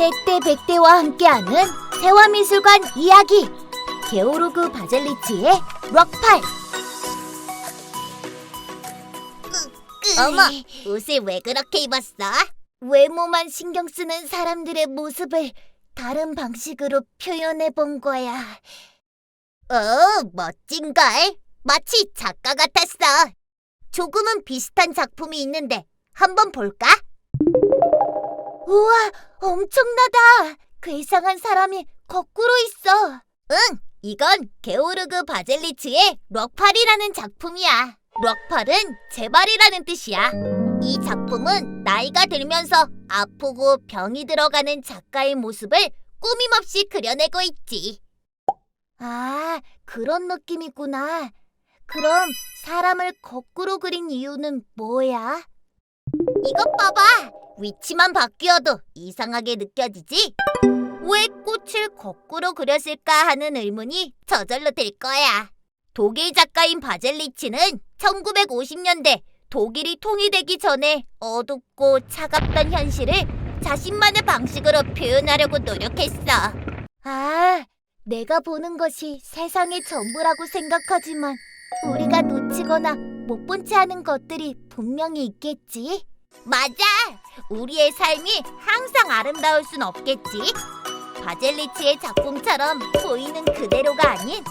때때 백대와 함께하는 대화미술관 이야기 게오르그 바젤리치의 럭팔 어머, 옷을 왜 그렇게 입었어? 외모만 신경 쓰는 사람들의 모습을 다른 방식으로 표현해 본 거야. 어, 멋진걸. 마치 작가 같았어. 조금은 비슷한 작품이 있는데 한번 볼까? 우와, 엄청나다. 괴상한 사람이 거꾸로 있어. 응, 이건 게오르그 바젤리츠의 럭팔이라는 작품이야. 럭팔은 재발이라는 뜻이야. 이 작품은 나이가 들면서 아프고 병이 들어가는 작가의 모습을 꾸밈없이 그려내고 있지. 아, 그런 느낌이구나. 그럼 사람을 거꾸로 그린 이유는 뭐야? 이것 봐봐. 위치만 바뀌어도 이상하게 느껴지지? 왜 꽃을 거꾸로 그렸을까 하는 의문이 저절로 들 거야. 독일 작가인 바젤리치는 1950년대 독일이 통일되기 전에 어둡고 차갑던 현실을 자신만의 방식으로 표현하려고 노력했어. 아, 내가 보는 것이 세상의 전부라고 생각하지만 우리가 놓치거나 못 본 채 하는 것들이 분명히 있겠지. 맞아. 우리의 삶이 항상 아름다울 순 없겠지. 바젤리치의 작품처럼 보이는 그대로가 아닌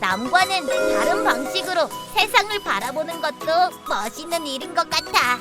남과는 다른 방식으로 세상을 바라보는 것도 멋있는 일인 것 같아.